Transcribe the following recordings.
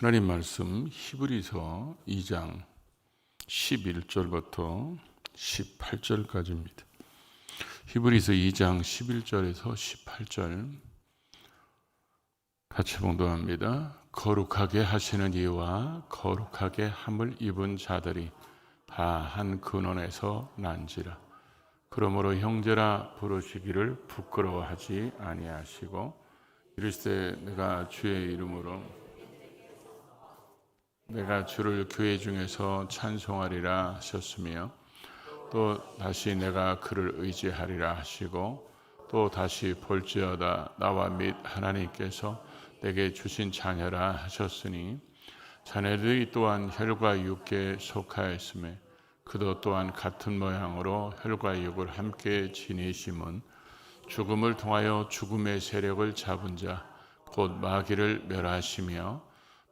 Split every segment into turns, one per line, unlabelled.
하나님 말씀 히브리서 2장 11절부터 18절까지입니다. 히브리서 2장 11절에서 18절 같이 봉독합니다. 거룩하게 하시는 이와 거룩하게 함을 입은 자들이 다 한 근원에서 난지라. 그러므로 형제라 부르시기를 부끄러워하지 아니하시고 이르시되 내가 주의 이름으로 내가 주를 교회 중에서 찬송하리라 하셨으며 또 다시 내가 그를 의지하리라 하시고 또 다시 볼지어다 나와 및 하나님께서 내게 주신 자녀라 하셨으니 자네들이 또한 혈과 육에 속하였음에 그도 또한 같은 모양으로 혈과 육을 함께 지니심은 죽음을 통하여 죽음의 세력을 잡은 자 곧 마귀를 멸하시며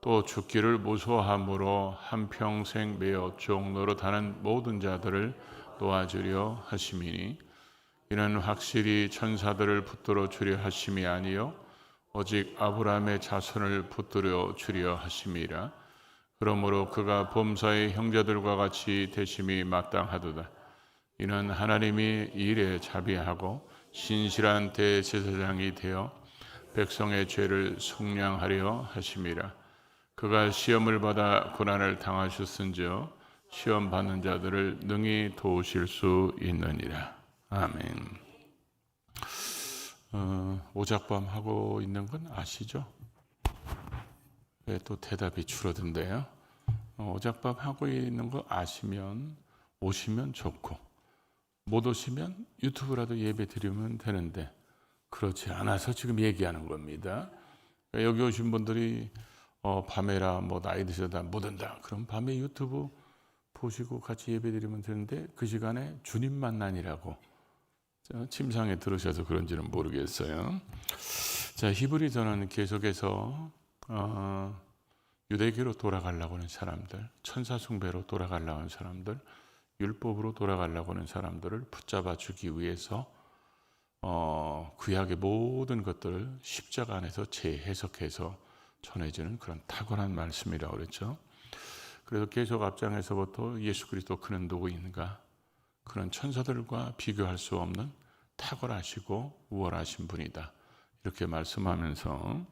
또 죽기를 무소함으로 한평생 매어 종로로 다는 모든 자들을 도와주려 하심이니 이는 확실히 천사들을 붙들어 주려 하심이 아니요 오직 아브라함의 자손을 붙들어 주려 하심이라. 그러므로 그가 범사의 형제들과 같이 되심이 마땅하도다. 이는 하나님이 일에 자비하고 신실한 대제사장이 되어 백성의 죄를 속량하려 하심이라 그가 시험을 받아 고난을 당하셨은즉 시험 받는 자들을 능히 도우실 수 있느니라. 아멘. 어, 오작밤 하고 있는 건 아시죠? 왜 또 대답이 줄어든대요? 어, 오작밤 하고 있는 거 아시면 오시면 좋고 못 오시면 유튜브라도 예배 드리면 되는데 그렇지 않아서 지금 얘기하는 겁니다. 여기 오신 분들이 어, 밤에라 뭐 나이 드셔다 못 온다. 그럼 밤에 유튜브 보시고 같이 예배드리면 되는데 그 시간에 주님 만나니라고 침상에 들으셔서 그런지는 모르겠어요. 자 히브리서는 계속해서 어, 유대교로 돌아가려고 하는 사람들, 천사 숭배로 돌아가려고 하는 사람들, 율법으로 돌아가려고 하는 사람들을 붙잡아 주기 위해서 어, 구약의 모든 것들을 십자가 안에서 재해석해서 전해지는 그런 탁월한 말씀이라고 그랬죠. 그래서 계속 앞장에서부터 예수 그리스도 그는 누구인가? 그런 천사들과 비교할 수 없는 탁월하시고 우월하신 분이다. 이렇게 말씀하면서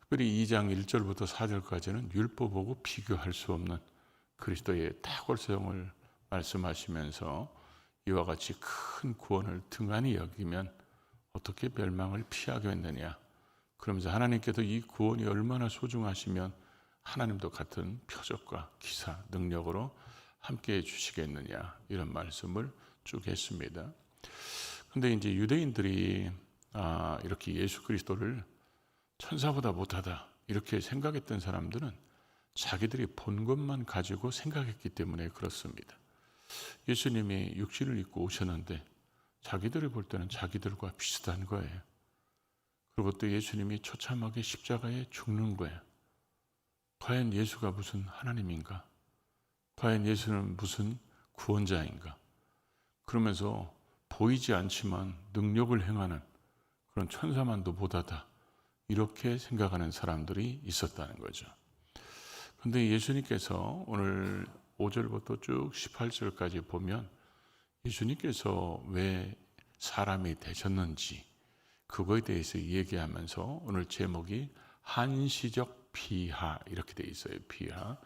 특별히 2장 1절부터 4절까지는 율법하고 비교할 수 없는 그리스도의 탁월성을 말씀하시면서 이와 같이 큰 구원을 등한히 여기면 어떻게 멸망을 피하겠느냐. 그러면서 하나님께서 이 구원이 얼마나 소중하시면 하나님도 같은 표적과 기사, 능력으로 함께 해 주시겠느냐. 이런 말씀을 쭉 했습니다. 근데 이제 유대인들이 아, 이렇게 예수 그리스도를 천사보다 못하다. 이렇게 생각했던 사람들은 자기들이 본 것만 가지고 생각했기 때문에 그렇습니다. 예수님이 육신을 입고 오셨는데 자기들이 볼 때는 자기들과 비슷한 거예요. 또 예수님이 처참하게 십자가에 죽는 거예요. 과연 예수가 무슨 하나님인가? 과연 예수는 무슨 구원자인가? 그러면서 보이지 않지만 능력을 행하는 그런 천사만도 보다다. 이렇게 생각하는 사람들이 있었다는 거죠. 근데 예수님께서 오늘 5절부터 쭉 18절까지 보면 예수님께서 왜 사람이 되셨는지 그거에 대해서 얘기하면서 오늘 제목이 한시적 비하 이렇게 돼 있어요. 비하.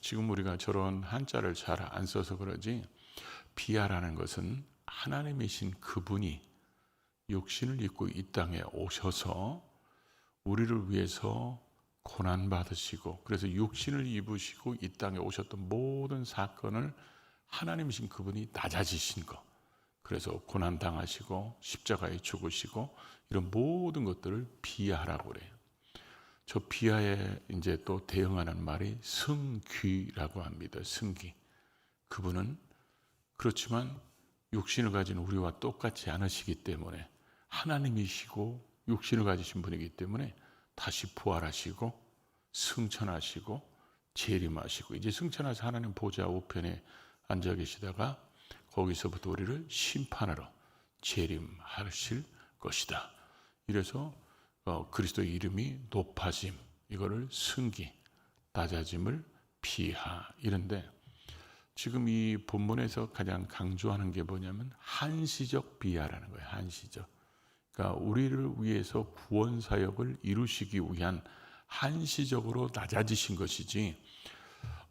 지금 우리가 저런 한자를 잘 안 써서 그러지 비하라는 것은 하나님이신 그분이 육신을 입고 이 땅에 오셔서 우리를 위해서 고난 받으시고 그래서 육신을 입으시고 이 땅에 오셨던 모든 사건을 하나님이신 그분이 낮아지신 것. 그래서 고난 당하시고 십자가에 죽으시고 이런 모든 것들을 비하라고 그래요. 저 비하에 이제 또 대응하는 말이 승귀라고 합니다. 승귀. 그분은 그렇지만 육신을 가진 우리와 똑같지 않으시기 때문에 하나님이시고 육신을 가지신 분이기 때문에 다시 부활하시고 승천하시고 재림하시고 이제 승천하서 하나님 보좌 우편에 앉아 계시다가 거기서부터 우리를 심판하러 재림하실 것이다. 이래서 어, 그리스도의 이름이 높아짐 이거를 승기 낮아짐을 피하 이런데 지금 이 본문에서 가장 강조하는 게 뭐냐면 한시적 비하라는 거예요. 한시적. 그러니까 우리를 위해서 구원 사역을 이루시기 위한 한시적으로 낮아지신 것이지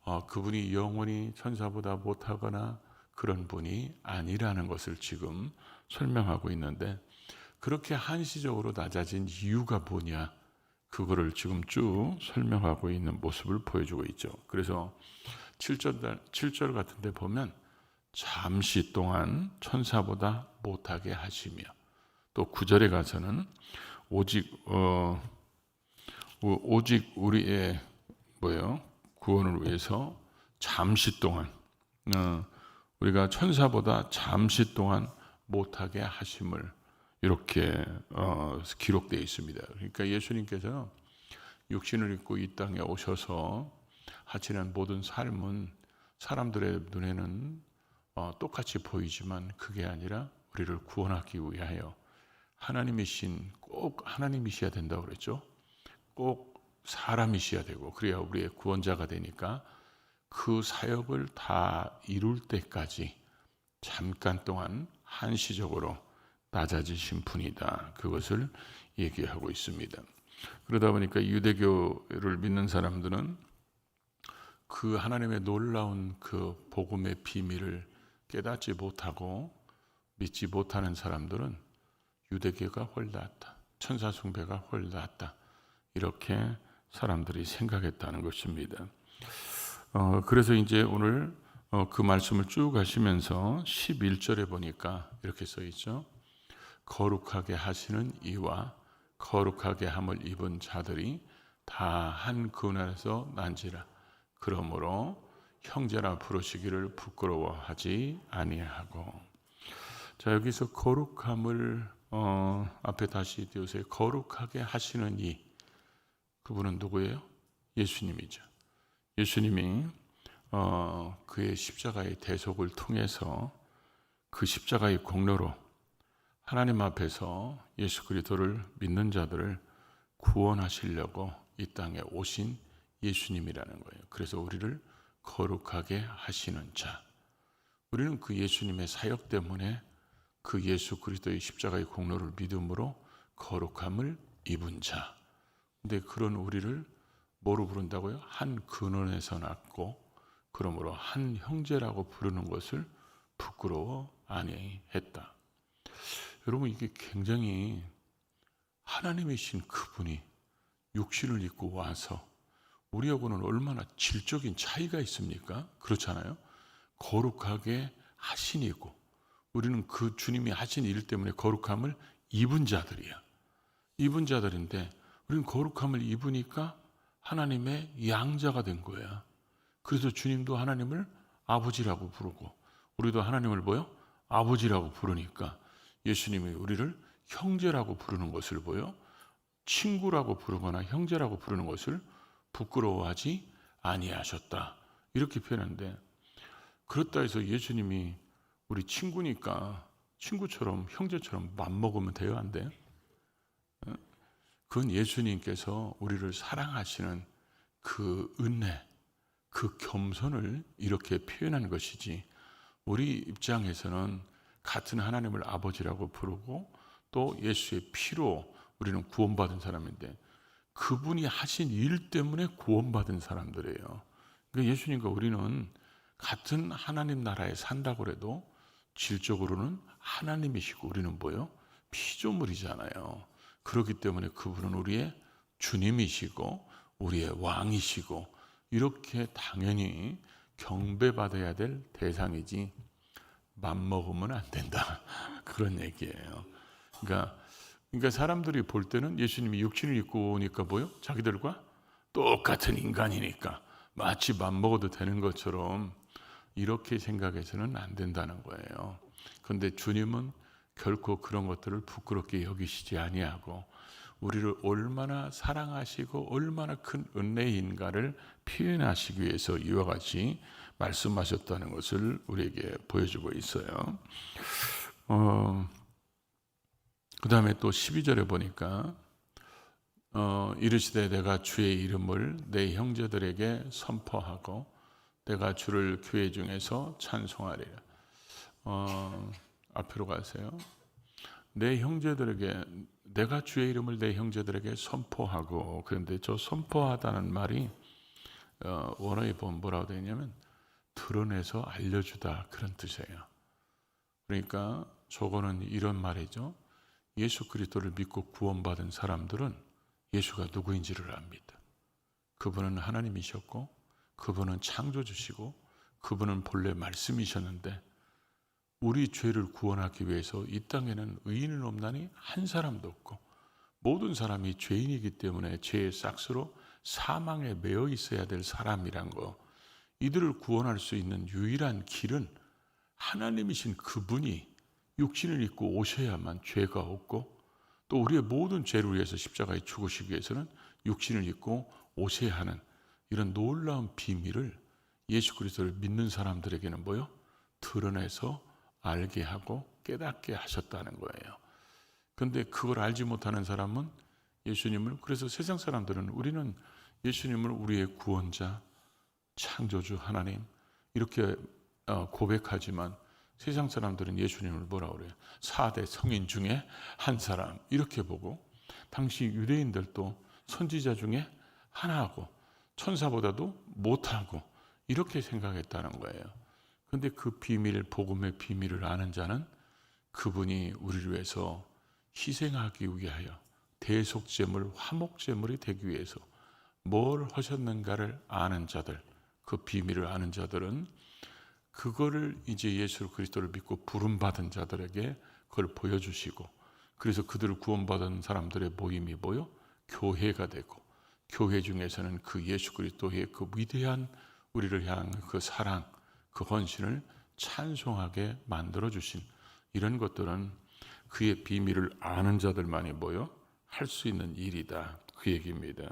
어, 그분이 영원히 천사보다 못하거나 그런 분이 아니라는 것을 지금 설명하고 있는데 그렇게 한시적으로 낮아진 이유가 뭐냐 그거를 지금 쭉 설명하고 있는 모습을 보여주고 있죠. 그래서 7절, 7절 같은 데 보면 잠시 동안 천사보다 못하게 하시며 또 9절에 가서는 오직 어 오- 오직 우리의 뭐예요? 구원을 위해서 잠시 동안 어, 우리가 천사보다 잠시 동안 못하게 하심을 이렇게 어, 기록되어 있습니다. 그러니까 예수님께서 육신을 입고 이 땅에 오셔서 하시는 모든 삶은 사람들의 눈에는 어, 똑같이 보이지만 그게 아니라 우리를 구원하기 위하여 하나님이신 꼭 하나님이셔야 된다고 그랬죠. 꼭 사람이셔야 되고 그래야 우리의 구원자가 되니까 그 사역을 다 이룰 때까지 잠깐 동안 한시적으로 낮아지신 분이다. 그것을 얘기하고 있습니다. 그러다 보니까 유대교를 믿는 사람들은 그 하나님의 놀라운 그 복음의 비밀을 깨닫지 못하고 믿지 못하는 사람들은 유대교가 홀랐다. 천사 숭배가 홀랐다. 이렇게 사람들이 생각했다는 것입니다. 어, 그래서 이제 오늘 어, 그 말씀을 쭉 하시면서 11절에 보니까 이렇게 써 있죠. 거룩하게 하시는 이와 거룩하게 함을 입은 자들이 다 한 근원에서 난지라. 그러므로 형제라 부르시기를 부끄러워하지 아니하고. 자 여기서 거룩함을 어, 앞에 다시 띄우세요. 거룩하게 하시는 이 그분은 누구예요? 예수님이죠. 예수님이 어, 그의 십자가의 대속을 통해서 그 십자가의 공로로 하나님 앞에서 예수 그리스도를 믿는 자들을 구원하시려고 이 땅에 오신 예수님이라는 거예요. 그래서 우리를 거룩하게 하시는 자. 우리는 그 예수님의 사역 때문에 그 예수 그리스도의 십자가의 공로를 믿음으로 거룩함을 입은 자. 근데 그런 우리를 뭐로 부른다고요? 한 근원에서 났고 그러므로 한 형제라고 부르는 것을 부끄러워 아니했다. 여러분 이게 굉장히 하나님이신 그분이 육신을 입고 와서 우리하고는 얼마나 질적인 차이가 있습니까? 그렇잖아요. 거룩하게 하시니고 우리는 그 주님이 하신 일 때문에 거룩함을 입은 자들이야. 입은 자들인데 우리는 거룩함을 입으니까 하나님의 양자가 된 거야. 그래서 주님도 하나님을 아버지라고 부르고 우리도 하나님을 뭐요? 아버지라고 부르니까 예수님이 우리를 형제라고 부르는 것을 보여 친구라고 부르거나 형제라고 부르는 것을 부끄러워하지 아니하셨다. 이렇게 표현하는데 그렇다 해서 예수님이 우리 친구니까 친구처럼 형제처럼 맘 먹으면 돼요? 안 돼요? 그건 예수님께서 우리를 사랑하시는 그 은혜, 그 겸손을 이렇게 표현한 것이지 우리 입장에서는 같은 하나님을 아버지라고 부르고 또 예수의 피로 우리는 구원받은 사람인데 그분이 하신 일 때문에 구원받은 사람들이에요. 그러니까 예수님과 우리는 같은 하나님 나라에 산다고 해도 질적으로는 하나님이시고 우리는 뭐요? 피조물이잖아요. 그렇기 때문에 그분은 우리의 주님이시고 우리의 왕이시고 이렇게 당연히 경배받아야 될 대상이지 맘먹으면 안 된다. 그런 얘기예요. 그러니까 그러니까 사람들이 볼 때는 예수님이 육신을 입고 오니까 뭐요? 자기들과 똑같은 인간이니까 마치 맘먹어도 되는 것처럼 이렇게 생각해서는 안 된다는 거예요. 그런데 주님은 결코 그런 것들을 부끄럽게 여기시지 아니하고 우리를 얼마나 사랑하시고 얼마나 큰 은혜인가를 표현하시기 위해서 이와 같이 말씀하셨다는 것을 우리에게 보여주고 있어요. 어, 그 다음에 또 12절에 보니까 어, 이르시되 내가 주의 이름을 내 형제들에게 선포하고 내가 주를 교회 중에서 찬송하리라. 어, 앞으로 가세요. 내 형제들에게 내가 주의 이름을 내 형제들에게 선포하고 그런데 저 선포하다는 말이 어, 원어에 보면 뭐라고 되어 있냐면 드러내서 알려주다 그런 뜻이에요. 그러니까 저거는 이런 말이죠. 예수 그리스도를 믿고 구원받은 사람들은 예수가 누구인지를 압니다. 그분은 하나님이셨고 그분은 창조주시고 그분은 본래 말씀이셨는데 우리 죄를 구원하기 위해서 이 땅에는 의인은 없나니 한 사람도 없고 모든 사람이 죄인이기 때문에 죄의 싹스로 사망에 매여 있어야 될 사람이란 거 이들을 구원할 수 있는 유일한 길은 하나님이신 그분이 육신을 입고 오셔야만 죄가 없고 또 우리의 모든 죄를 위해서 십자가에 죽으시기 위해서는 육신을 입고 오셔야 하는 이런 놀라운 비밀을 예수 그리스도를 믿는 사람들에게는 뭐요? 드러내서 알게 하고 깨닫게 하셨다는 거예요. 근데 그걸 알지 못하는 사람은 예수님을 그래서 세상 사람들은 우리는 예수님을 우리의 구원자, 창조주 하나님 이렇게 어, 고백하지만 세상 사람들은 예수님을 뭐라 그래요? 4대 성인 중에 한 사람 이렇게 보고 당시 유대인들도 선지자 중에 하나하고 천사보다도 못하고 이렇게 생각했다는 거예요. 근데 그 비밀, 복음의 비밀을 아는 자는 그분이 우리를 위해서 희생하기 위하여 대속제물, 화목제물이 되기 위해서 뭘 하셨는가를 아는 자들, 그 비밀을 아는 자들은 그거를 이제 예수 그리스도를 믿고 부름받은 자들에게 그걸 보여주시고 그래서 그들을 구원받은 사람들의 모임이 뭐요? 교회가 되고 교회 중에서는 그 예수 그리스도의 그 위대한 우리를 향한 그 사랑, 그 헌신을 찬송하게 만들어 주신 이런 것들은 그의 비밀을 아는 자들만이 뭐요? 할수 있는 일이다. 그 얘기입니다.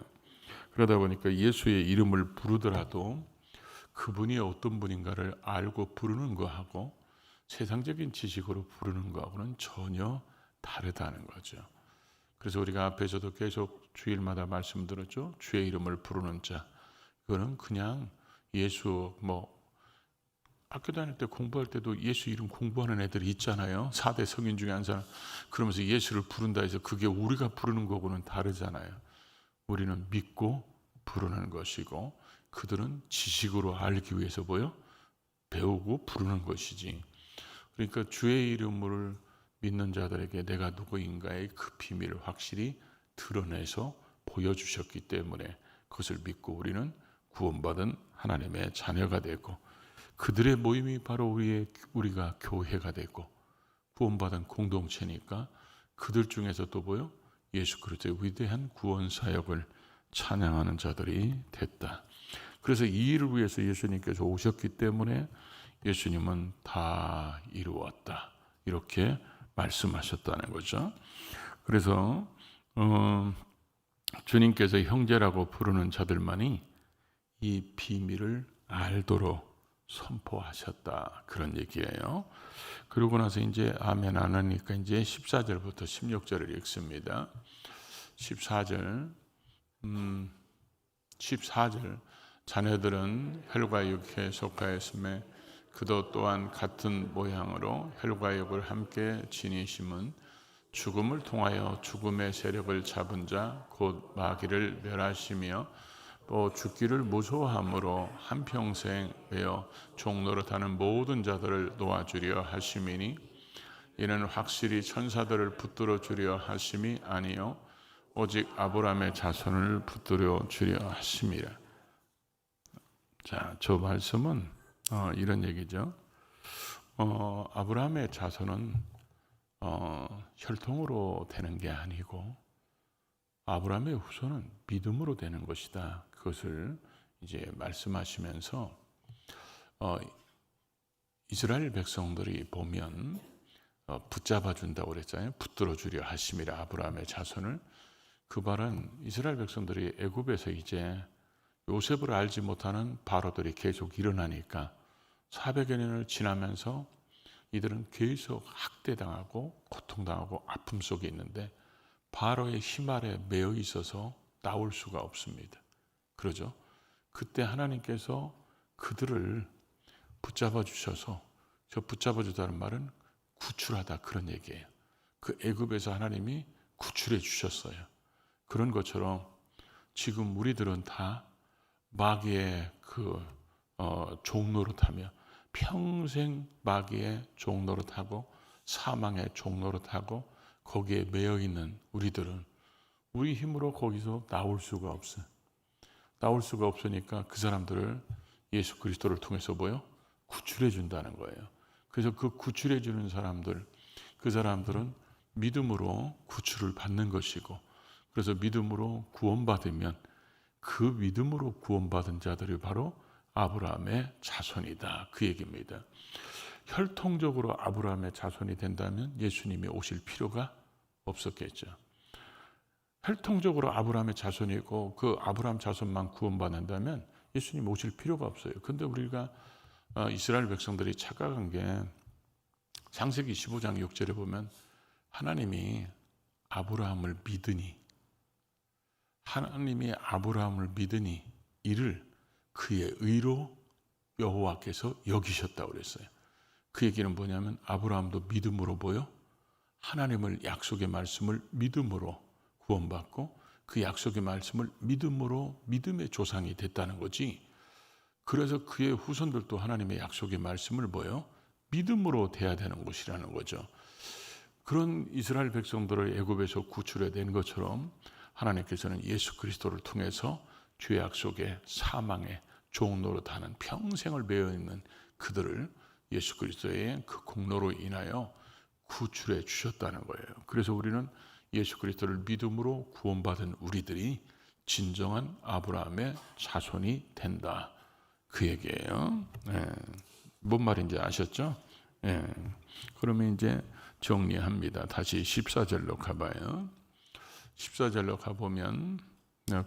그러다 보니까 예수의 이름을 부르더라도 그분이 어떤 분인가를 알고 부르는 거하고 세상적인 지식으로 부르는 거하고는 전혀 다르다는 거죠. 그래서 우리가 앞에서도 계속 주일마다 말씀드렸죠. 주의 이름을 부르는 자. 그거는 그냥 예수 뭐 학교 다닐 때 공부할 때도 예수 이름 공부하는 애들이 있잖아요. 4대 성인 중에 한 사람. 그러면서 예수를 부른다 해서 그게 우리가 부르는 거고는 다르잖아요. 우리는 믿고 부르는 것이고 그들은 지식으로 알기 위해서 뭐요? 배우고 부르는 것이지. 그러니까 주의 이름을 믿는 자들에게 내가 누구인가의 그 비밀을 확실히 드러내서 보여주셨기 때문에 그것을 믿고 우리는 구원받은 하나님의 자녀가 되고 그들의 모임이 바로 우리의 우리가 교회가 되고 구원받은 공동체니까 그들 중에서 또 보여 예수 그리스도의 위대한 구원 사역을 찬양하는 자들이 됐다. 그래서 이 일을 위해서 예수님께서 오셨기 때문에 예수님은 다 이루었다. 이렇게 말씀하셨다는 거죠. 그래서 어, 주님께서 형제라고 부르는 자들만이 이 비밀을 알도록 선포하셨다. 그런 얘기예요. 그러고 나서 이제 아멘 안 하니까 이제 14절부터 16절을 읽습니다. 14절, 음, 14절. 자녀들은 혈과 육에 속하였음에 그도 또한 같은 모양으로 혈과 육을 함께 지니심은 죽음을 통하여 죽음의 세력을 잡은 자 곧 마귀를 멸하시며 또 죽기를 무소함으로 한평생 외어 종노릇하는 모든 자들을 놓아주려 하심이니 이는 확실히 천사들을 붙들어 주려 하심이 아니요 오직 아브라함의 자손을 붙들어 주려 하심이라. 자, 저 말씀은 어, 이런 얘기죠. 어, 아브라함의 자손은 어, 혈통으로 되는 게 아니고 아브라함의 후손은 믿음으로 되는 것이다. 그것을 이제 말씀하시면서 어, 이스라엘 백성들이 보면 어, 붙잡아 준다고 그랬잖아요. 붙들어 주려 하심이라 아브라함의 자손을 그 말은 이스라엘 백성들이 애굽에서 이제 요셉을 알지 못하는 바로들이 계속 일어나니까 400여 년을 지나면서 이들은 계속 학대당하고 고통당하고 아픔 속에 있는데 바로의 힘 아래 매여 있어서 나올 수가 없습니다. 그러죠? 그때 하나님께서 그들을 붙잡아 주셔서 저 붙잡아 주다는 말은 구출하다 그런 얘기예요. 그 애굽에서 하나님이 구출해 주셨어요. 그런 것처럼 지금 우리들은 다 마귀의 그 어, 종노릇하며 평생 마귀의 종노릇하고 사망의 종노릇하고 거기에 매여 있는 우리들은 우리 힘으로 거기서 나올 수가 없어요. 나올 수가 없으니까 그 사람들을 예수 그리스도를 통해서 뭐요? 구출해 준다는 거예요. 그래서 그 구출해 주는 사람들, 그 사람들은 믿음으로 구출을 받는 것이고, 그래서 믿음으로 구원받으면 그 믿음으로 구원받은 자들이 바로 아브라함의 자손이다. 그 얘기입니다. 혈통적으로 아브라함의 자손이 된다면 예수님이 오실 필요가 없었겠죠. 혈통적으로 아브라함의 자손이고 그 아브라함 자손만 구원받는다면 예수님 오실 필요가 없어요. 근데 우리가 어, 이스라엘 백성들이 착각한 게 창세기 15장 6절에 보면 하나님이 아브라함을 믿으니 하나님이 아브라함을 믿으니 이를 그의 의로 여호와께서 여기셨다고 그랬어요. 그 얘기는 뭐냐면 아브라함도 믿음으로 보여 하나님을 약속의 말씀을 믿음으로 구원받고 그 약속의 말씀을 믿음으로 믿음의 조상이 됐다는 거지. 그래서 그의 후손들도 하나님의 약속의 말씀을 보여 믿음으로 돼야 되는 것이라는 거죠. 그런 이스라엘 백성들을 애굽에서 구출해 낸 것처럼 하나님께서는 예수 그리스도를 통해서 주의 약속의 사망의 종 노릇하는 평생을 매여 있는 그들을 예수 그리스도의 그 공로로 인하여 구출해 주셨다는 거예요. 그래서 우리는 예수 그리스도를 믿음으로 구원받은 우리들이 진정한 아브라함의 자손이 된다. 그 얘기예요. 예. 뭔 말인지 아셨죠? 예. 그러면 이제 정리합니다. 다시 14절로 가봐요. 14절로 가보면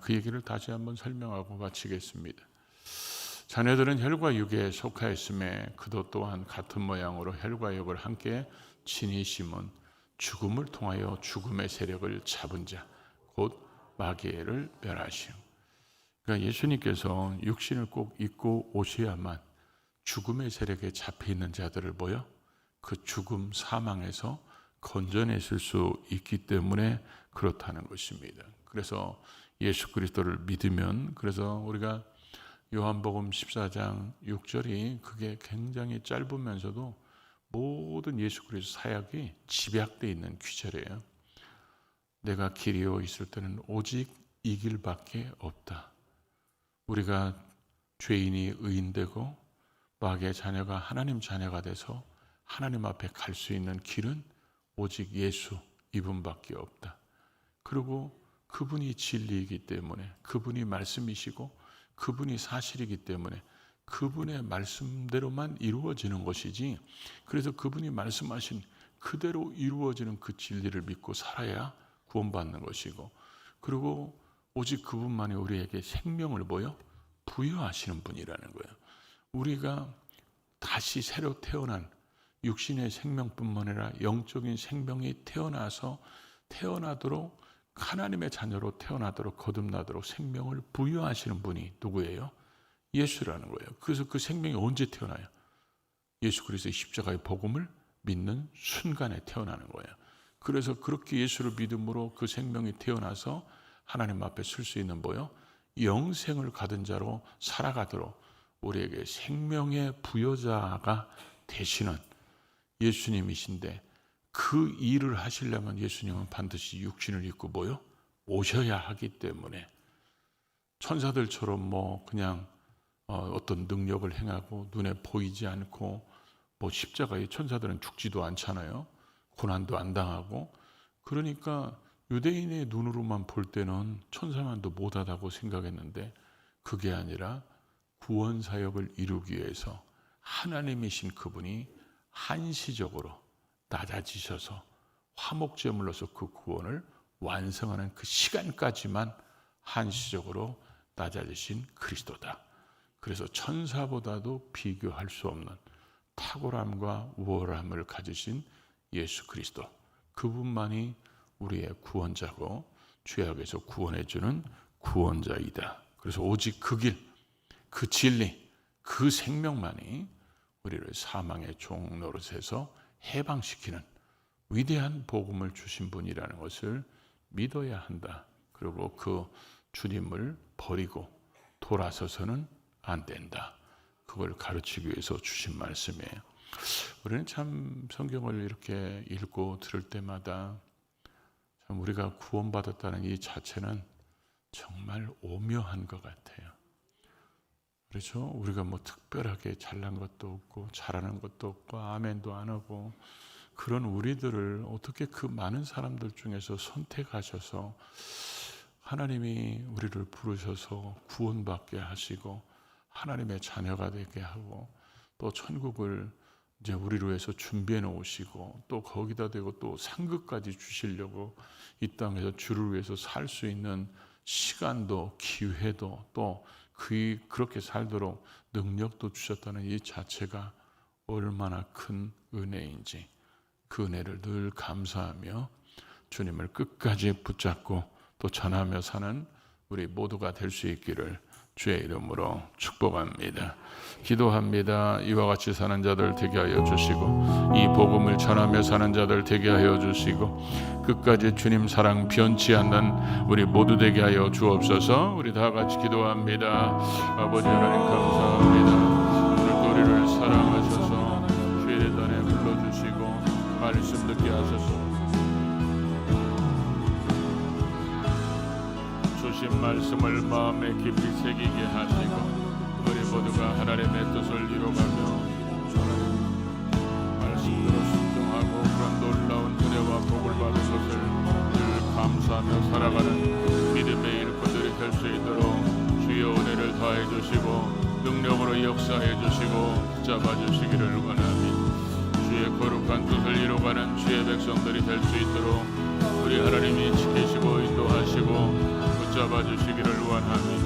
그 얘기를 다시 한번 설명하고 마치겠습니다. 자녀들은 혈과 육에 속하였음에 그도 또한 같은 모양으로 혈과 육을 함께 친히 심은 죽음을 통하여 죽음의 세력을 잡은 자, 곧 마귀를 멸하시오. 그러니까 예수님께서 육신을 꼭 입고 오셔야만 죽음의 세력에 잡혀 있는 자들을 보여 그 죽음 사망에서 건져내실 수 있기 때문에 그렇다는 것입니다. 그래서 예수 그리스도를 믿으면 그래서 우리가 요한복음 14장 6절이 그게 굉장히 짧으면서도 모든 예수 그리스도 사역이 집약되어 있는 귀절이에요. 내가 길이요 있을 때는 오직 이 길밖에 없다. 우리가 죄인이 의인되고 마귀의 자녀가 하나님 자녀가 돼서 하나님 앞에 갈 수 있는 길은 오직 예수 이분밖에 없다. 그리고 그분이 진리이기 때문에 그분이 말씀이시고 그분이 사실이기 때문에 그분의 말씀대로만 이루어지는 것이지 그래서 그분이 말씀하신 그대로 이루어지는 그 진리를 믿고 살아야 구원받는 것이고 그리고 오직 그분만이 우리에게 생명을 보여 부여하시는 분이라는 거예요. 우리가 다시 새로 태어난 육신의 생명뿐만 아니라 영적인 생명이 태어나서 태어나도록 하나님의 자녀로 태어나도록 거듭나도록 생명을 부여하시는 분이 누구예요? 예수라는 거예요. 그래서 그 생명이 언제 태어나요? 예수 그리스도의 십자가의 복음을 믿는 순간에 태어나는 거예요. 그래서 그렇게 예수를 믿음으로 그 생명이 태어나서 하나님 앞에 설 수 있는 뭐요? 영생을 가진 자로 살아가도록 우리에게 생명의 부여자가 되시는 예수님이신데 그 일을 하시려면 예수님은 반드시 육신을 입고 뭐요? 오셔야 하기 때문에 천사들처럼 뭐 그냥 어, 어떤 능력을 행하고 눈에 보이지 않고 뭐 십자가에 천사들은 죽지도 않잖아요. 고난도 안 당하고 그러니까 유대인의 눈으로만 볼 때는 천사만도 못하다고 생각했는데 그게 아니라 구원 사역을 이루기 위해서 하나님이신 그분이 한시적으로 낮아지셔서 화목제물로서 그 구원을 완성하는 그 시간까지만 한시적으로 낮아지신 그리스도다. 그래서 천사보다도 비교할 수 없는 탁월함과 우월함을 가지신 예수 그리스도. 그분만이 우리의 구원자고 죄악에서 구원해 주는 구원자이다. 그래서 오직 그 길, 그 진리, 그 생명만이 우리를 사망의 종 노릇에서 해방시키는 위대한 복음을 주신 분이라는 것을 믿어야 한다. 그리고 그 주님을 버리고 돌아서서는 안 된다. 그걸 가르치기 위해서 주신 말씀이에요. 우리는 참 성경을 이렇게 읽고 들을 때마다 참 우리가 구원받았다는 이 자체는 정말 오묘한 것 같아요. 그렇죠? 우리가 뭐 특별하게 잘난 것도 없고 잘하는 것도 없고 아멘도 안 하고 그런 우리들을 어떻게 그 많은 사람들 중에서 선택하셔서 하나님이 우리를 부르셔서 구원받게 하시고 하나님의 자녀가 되게 하고 또 천국을 이제 우리를 위해서 준비해 놓으시고 또 거기다 대고 또 상급까지 주시려고 이 땅에서 주를 위해서 살 수 있는 시간도 기회도 또 그, 그렇게 살도록 능력도 주셨다는 이 자체가 얼마나 큰 은혜인지 그 은혜를 늘 감사하며 주님을 끝까지 붙잡고 또 전하며 사는 우리 모두가 될 수 있기를 주의 이름으로 축복합니다. 기도합니다. 이와 같이 사는 자들 되게 하여 주시고 이 복음을 전하며 사는 자들 되게 하여 주시고 끝까지 주님 사랑 변치 않는 우리 모두 되게 하여 주옵소서. 우리 다 같이 기도합니다. 아버지 하나님 감사합니다. 말씀을 마음에 깊이 새기게 하시고 우리 모두가 하나님의 뜻을 이루가며 말씀대로 순종하고 그런 놀라운 은혜와 복을 받은 것을 늘 감사하며 살아가는 믿음의 일꾼들이 될 수 있도록 주의 은혜를 더해 주시고 능력으로 역사해 주시고 붙잡아 주시기를 원하니 주의 거룩한 뜻을 이루가는 주의 백성들이 될 수 있도록 우리 하나님이 지키시고 인도하시고 붙잡아 주시기를 원하니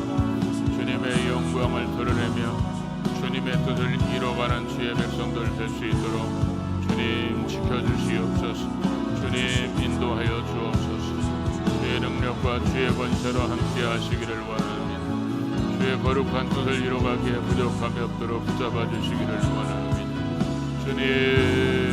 주님의 영광을 드러내며 주님의 뜻을 이뤄가는 주의 백성들 될 수 있도록 주님 지켜주시옵소서. 주님 인도하여 주옵소서. 주의 능력과 주의 권세로 함께 하시기를 원합니다 주의 거룩한 뜻을 이뤄가기에 부족함이 없도록 붙잡아 주시기를 원합니다 주님